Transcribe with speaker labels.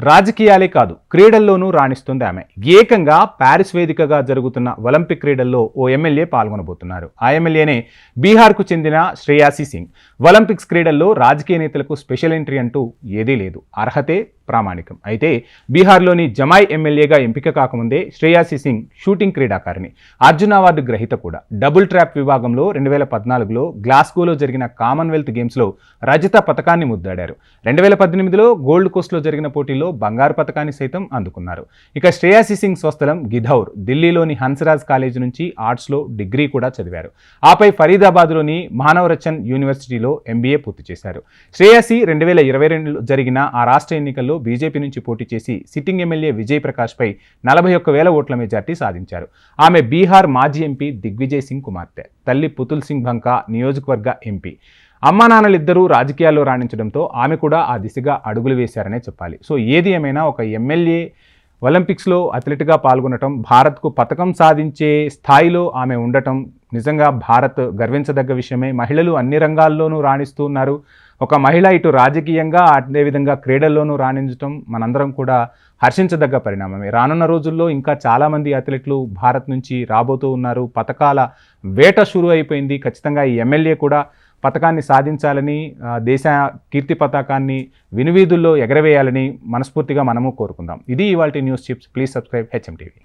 Speaker 1: రాజకీయాలే కాదు క్రీడల్లోనూ రాణిస్తుంది ఆమె. ఏకంగా ప్యారిస్ వేదికగా జరుగుతున్న ఒలింపిక్ క్రీడల్లో ఓ ఎమ్మెల్యే పాల్గొనబోతున్నారు. ఆ ఎమ్మెల్యేనే బీహార్కు చెందిన శ్రేయాసి సింగ్. ఒలింపిక్స్ క్రీడల్లో రాజకీయ నేతలకు స్పెషల్ ఎంట్రీ అంటూ ఏదీ లేదు. అర్హతే ప్రామాణికం. అయితే బీహార్లోని జమాయ్ ఎమ్మెల్యేగా ఎంపిక కాకముందే శ్రేయాసి సింగ్ షూటింగ్ క్రీడాకారిణి. అర్జున్ అవార్డు గ్రహీత కూడా. డబుల్ ట్రాప్ విభాగంలో రెండు వేల పద్నాలుగులో గ్లాస్గోలో జరిగిన కామన్వెల్త్ గేమ్స్లో రజత పథకాన్ని ముద్దాడారు. రెండు వేల పద్దెనిమిదిలో గోల్డ్ కోస్ట్లో జరిగిన పోటీల్లో బంగారు పథకాన్ని సైతం అందుకున్నారు. ఇక శ్రేయాసి సింగ్ స్వస్థలం గిధౌర్ ఢిల్లీలోని హన్స్రాజ్ కాలేజ్ నుంచి ఆర్ట్స్లో డిగ్రీ కూడా చదివారు. ఆపై ఫరీదాబాద్లోని మానవరచన్ యూనివర్సిటీలో ఎంబీఏ పూర్తి చేశారు. శ్రేయాసి రెండు వేల ఇరవై రెండులో జరిగిన ఆ రాష్ట్ర ఎన్నికల్లో బీజేపీ నుంచి పోటీ చేసి సిట్టింగ్ ఎమ్మెల్యే విజయ్ ప్రకాష్పై నలభై ఒక్క వేల ఓట్ల మెజార్టీ సాధించారు. ఆమె బీహార్ మాజీ ఎంపీ దిగ్విజయ్ సింగ్ కుమార్తె తల్లి పుతుల్ సింగ్ బంకా నియోజకవర్గ ఎంపీ. అమ్మా నాన్నలిద్దరూ రాజకీయాల్లో రాణించడంతో ఆమె కూడా ఆ దిశగా అడుగులు వేశారనే చెప్పాలి. సో ఏది ఏమైనా ఒక ఎమ్మెల్యే ఒలింపిక్స్లో అథ్లెట్గా పాల్గొనటం భారత్కు పథకం సాధించే స్థాయిలో ఆమె ఉండటం నిజంగా భారత్ గర్వించదగ్గ విషయమే. మహిళలు అన్ని రంగాల్లోనూ రాణిస్తూ ఉన్నారు. ఒక మహిళ ఇటు రాజకీయంగా అదేవిధంగా క్రీడల్లోనూ రాణించటం మనందరం కూడా హర్షించదగ్గ పరిణామమే. రానున్న రోజుల్లో ఇంకా చాలామంది అథ్లెట్లు భారత్ నుంచి రాబోతూ ఉన్నారు. పథకాల వేట షురు అయిపోయింది. ఖచ్చితంగా ఈ ఎమ్మెల్యే కూడా పథకాన్ని సాధించాలని దేశ కీర్తి పతాకాన్ని వినువీధుల్లో ఎగరవేయాలని మనస్ఫూర్తిగా మనము కోరుకుందాం. ఇది ఇవాళ news chips. Please subscribe HM TV.